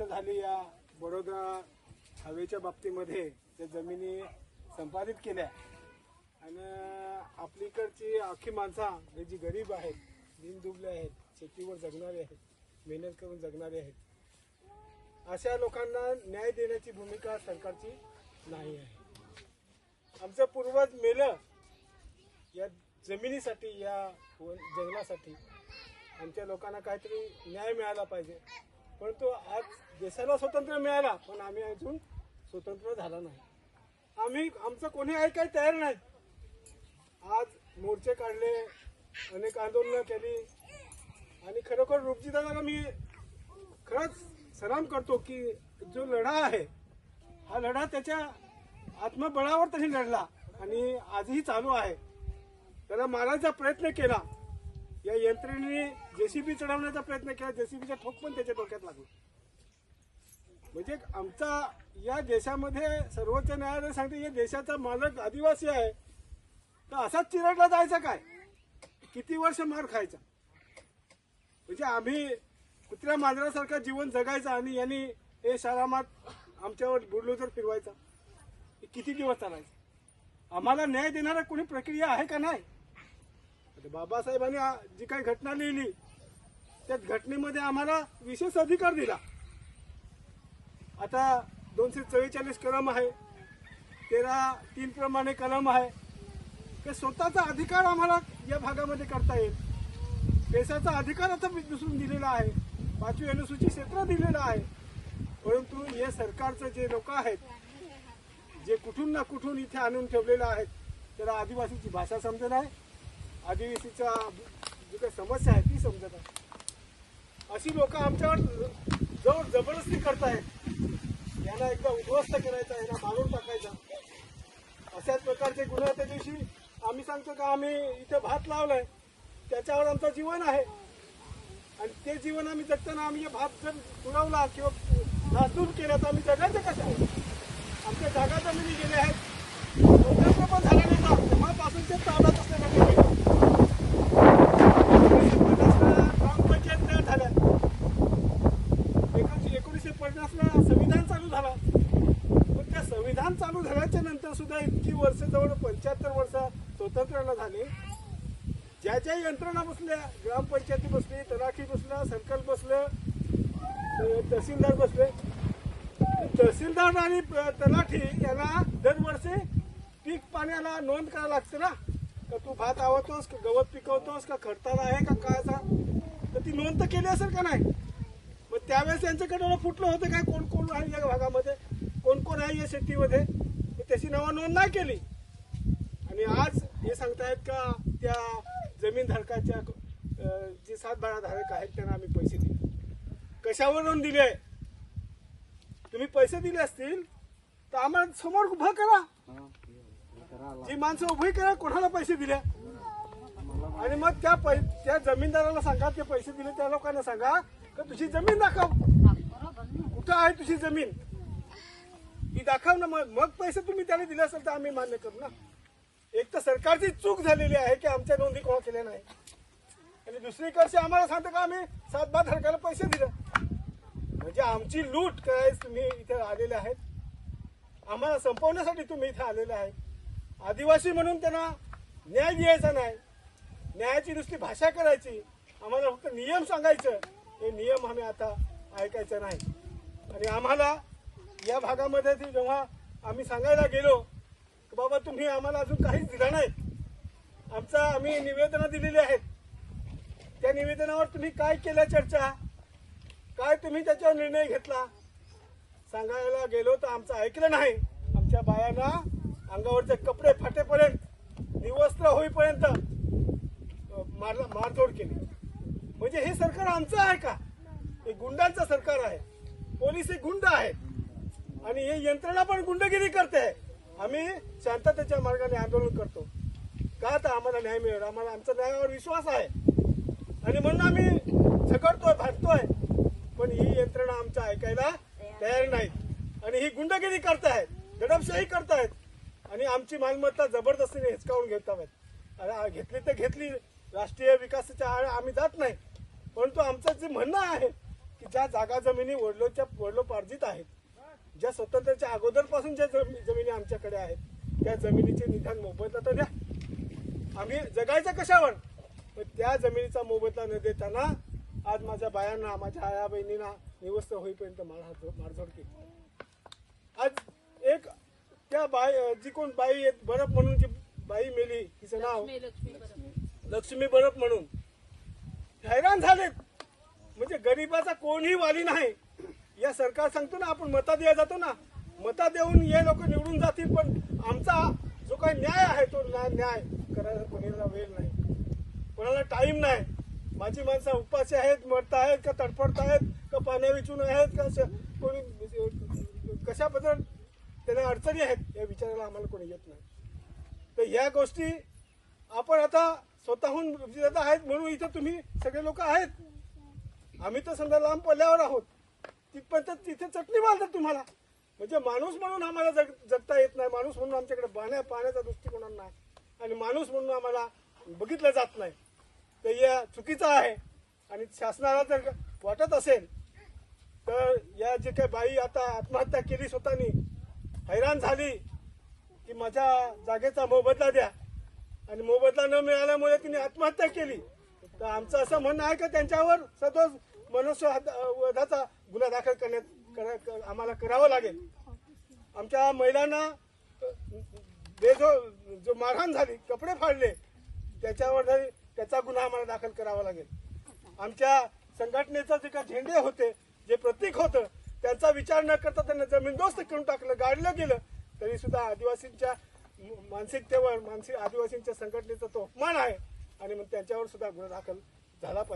वर्ष झाली या बडोदा हवेच्या बाबतीमध्ये त्या जमिनी संपादित केल्या. आणि आपलीकडची अख्खी माणसं हे जी गरीब आहेत दिनदुबले आहेत शेतीवर जगणारे आहेत मेहनत करून जगणारे आहेत अशा लोकांना न्याय देण्याची भूमिका सरकारची नाही आहे. आमचं पूर्वज मेलं या जमिनीसाठी या जंगलासाठी आमच्या लोकांना काहीतरी न्याय मिळाला पाहिजे. परंतु आज देशाला स्वातंत्र्य मिळाला पण आम्ही अजून स्वतंत्र झाला नाही. आम्ही आमचं कोणी ऐकाय तयार नाही. आज मोर्चे काढले अनेक आंदोलनं केली आणि खरोखर रुपजीदादाला मी खरंच सलाम करतो की जो लढा आहे हा लढा त्याच्या आत्मबळावर त्यांनी लढला आणि आजही चालू आहे. त्याला मारायचा प्रयत्न केला. या यंत्रणेने जेसीबी चढवण्याचा प्रयत्न केला जेसीबीचा ठोक पण त्याच्या डोक्यात लागला. म्हणजे आमचा या देशामध्ये सर्वोच्च न्यायालय सांगते या देशाचा मालक आदिवासी आहे तर असाच चिरडला जायचा काय? किती वर्ष मार खायचा? म्हणजे आम्ही कुत्र्या मांजरासारखं जीवन जगायचं आणि यांनी हे शारामात आमच्यावर बुडलोजर फिरवायचा? हे किती दिवस चालायचं? आम्हाला न्याय देणारा कोणी प्रक्रिया आहे का नाही? म्हणजे बाबासाहेबांनी जी काही घटना लिहिली त्या घटनेमध्ये आम्हाला विशेष अधिकार दिला. आता दोनशे चव्वेचाळीस कलम आहे तेरा तीन प्रमाणे कलम आहे. ते स्वतःचा अधिकार आम्हाला या भागामध्ये करता येईल. देशाचा अधिकार आता दुसरून दिलेला आहे. पाचवी अनुसूची क्षेत्र दिलेलं आहे. परंतु हे सरकारचं जे लोक आहेत जे कुठून ना कुठून इथे आणून ठेवलेलं आहेत त्याला आदिवासीची भाषा समजत आहे आदिवासीच्या जी काही समस्या आहे ती समजत आहे. अशी लोक आमच्यावर जवळ जबरदस्ती करतायत. यांना एकदा उद्ध्वस्त करायचा यांना मारून टाकायचा. अशाच प्रकारचे गुन्हे त्या दिवशी आम्ही सांगतो का आम्ही इथे भात लावलाय. त्याच्यावर आमचं जीवन आहे. आणि ते जीवन आम्ही जगताना आम्ही भात जर पुरवला किंवा नासधूस केला तर आम्ही जगायचं कसं आमच्या जागा जमिनी गेल्या आहेत. स्वतंत्र पण झाला नाही ना तेव्हापासून ते ताब्यात असलेल्या जमिनी. एकोणीसशे पन्नासला ग्रामपंचायत तयार झाल्या एकोणीसशे एकोणीसशे पन्नासला संविधान चालू झाला पण त्या संविधान चालू झाल्याच्यानंतर सुद्धा इतकी जवळ पंच्याहत्तर वर्ष स्वातंत्र्याला झाले. ज्या ज्या यंत्रणा बसल्या ग्रामपंचायती बसली तलाठी बसला सर्कल बसलं तहसीलदार बसले. तहसीलदार आणि प- तलाठी यांना दरवर्षी पीक पाण्याला नोंद करावं लागते ना? का तू भात आवतोस का गवत पिकवतोस का खडताला आहे का काय असा? तर ती नोंद तर केली असेल का नाही? मग त्यावेळेस यांच्याकडे फुटलं होतं काय? कोण कोण आहे या भागामध्ये? कोण कोण आहे या शेतीमध्ये? त्याची नवा नोंद नाही केली. आणि आज हे सांगतायत का त्या जमीन धारकाच्या जे सात बारा धारक आहेत त्यांना आम्ही पैसे दिले. कशावरून दिले तुम्ही पैसे दिले असतील तर आम्हाला समोर उभं करा. जी माणसं उभी करा कोणाला पैसे दिले? आणि मग त्या पै त्या जमीनदाराला सांगा ते पैसे दिले त्या लोकांना सांगा का तुझी जमीन दाखव. कुठं आहे तुझी जमीन? ती दाखव ना मग. मग पैसे तुम्ही त्याला दिले असेल तर आम्ही मान्य करू ना. एक तर सरकारची चूक झालेली आहे की आमच्या नोंदी कोणा केल्या नाही. आणि दुसरीकडचे आम्हाला सांगतो का आम्ही सात बात सरकारला पैसे दिले? म्हणजे आमची लूट करायच तुम्ही इथे आलेले आहेत? आम्हाला संपवण्यासाठी तुम्ही इथे आलेले आहेत. आदिवासी म्हणून त्यांना न्याय द्यायचा नाही. न्यायाची नुसती भाषा करायची. आम्हाला फक्त नियम सांगायचं. हे नियम आम्ही आता ऐकायचं नाही. आणि आम्हाला या भागामध्ये जेव्हा आम्ही सांगायला गेलो की बाबा तुम्ही आम्हाला अजून काहीच दिलं नाही. आमचा आम्ही निवेदनं दिलेली आहेत. त्या निवेदनावर तुम्ही काय केल्या चर्चा? काय तुम्ही त्याच्यावर निर्णय घेतला? सांगायला गेलो तर आमचं ऐकलं नाही. आमच्या बायांना अंगावरचे कपडे फाटेपर्यंत निवस्त्र होईपर्यंत मारला मारतोड मारझोड केली. म्हणजे हे सरकार आमचं आहे का? हे गुंडांचं सरकार आहे. पोलीस हे गुंड आहेत. आणि हे यंत्रणा पण गुंडगिरी करते. आहे आम्ही शांततेच्या मार्गाने आंदोलन करतो. का तर आम्हाला न्याय मिळेल? आम्हाला आमचा न्यायावर विश्वास आहे. आणि म्हणून आम्ही झगडतोय भांडतोय. पण ही यंत्रणा आमच्या ऐकायला तयार नाहीत. आणि ही गुंडगिरी करतायत दडपशाही करतायत. आणि आमची मालमत्ता जबरदस्तीने हिचकावून घेत आहेत आणि घेतली तर घेतली. राष्ट्रीय विकासाच्या आड आम्ही जात नाही. परंतु आमचं जे म्हणणं आहे की की ज्या जागा जमिनी वडलोच्या वडलोपार्जित आहेत ज्या स्वतंत्राच्या अगोदरपासून ज्या जमी- जमिनी आमच्याकडे आहेत त्या जमिनीचे निदान मोबदला तर द्या. आम्ही जगायचं कशावर? पण त्या जमिनीचा मोबदला न देताना आज माझ्या बायांना माझ्या आया बहिणींना निवस्त होईपर्यंत मारहाण मारझोड केली. आज एक त्या बाई जी कोण बाई आहेत बरफ म्हणून जी बाई मेली तिचं नाव लक्ष्मी बरफ म्हणून. हैराण झालेत. म्हणजे गरीबाचा कोणीही वाली नाही. या सरकार सांगतो ना आपण मता द्या जातो ना. मता देऊन हे लोक निवडून जातील पण आमचा जो काही न्याय आहे तो न्याय न्याय करायला कोणाला वेळ नाही. कोणाला टाइम नाही. माझी माणसं उपाशी आहेत मरत आहेत का तडफडत आहेत का पाण्या विचून आहेत का श- कोणी कशाबद्दल त्यांना अडचणी आहेत या विचारायला आम्हाला कोणी येत नाही. तर ह्या गोष्टी आपण आता स्वतःहून आहेत म्हणून इथं तुम्ही सगळे लोक आहेत. आम्ही तर समजा लांब पल्ल्यावर आहोत. तिथपर्यंत तिथे चटणी मारतात तुम्हाला. म्हणजे माणूस म्हणून आम्हाला जग जगता येत नाही. माणूस म्हणून आमच्याकडे पाण्या पाण्याचा दृष्टिकोन नाही. आणि माणूस म्हणून आम्हाला बघितलं जात नाही. तर या चुकीचं आहे. आणि शासनाला जर वाटत असेल तर या जे काही बाई आता आत्महत्या केली स्वतःनी हैराण झाली की माझ्या जागेचा मोबदला द्या. आणि मोबदला न मिळाल्यामुळे तिने आत्महत्या केली. तर आमचं असं म्हणणं आहे का त्यांच्यावर? सदोष मनुष्य वधाचा गुन्हा दाखल करण्यात आम्हाला करावं लागेल. आमच्या महिलांना बेजो जो मारहाण झाली कपडे फाडले त्याच्यावर जरी- त्याचा गुन्हा आम्हाला दाखल करावा लागेल. आमच्या संघटनेचं जे का झेंडे होते जे प्रतीक होतं त्यांचा विचार न करता त्यांना जमीनदोस्त करून टाकलं गाडलं गेलं तरी सुद्धा आदिवासींच्या मानसिकतेवर मानसिक आदिवासींच्या संघटनेचा तो अपमान आहे आणि मग त्यांच्यावर सुद्धा गुन्हा दाखल झाला पाहिजे.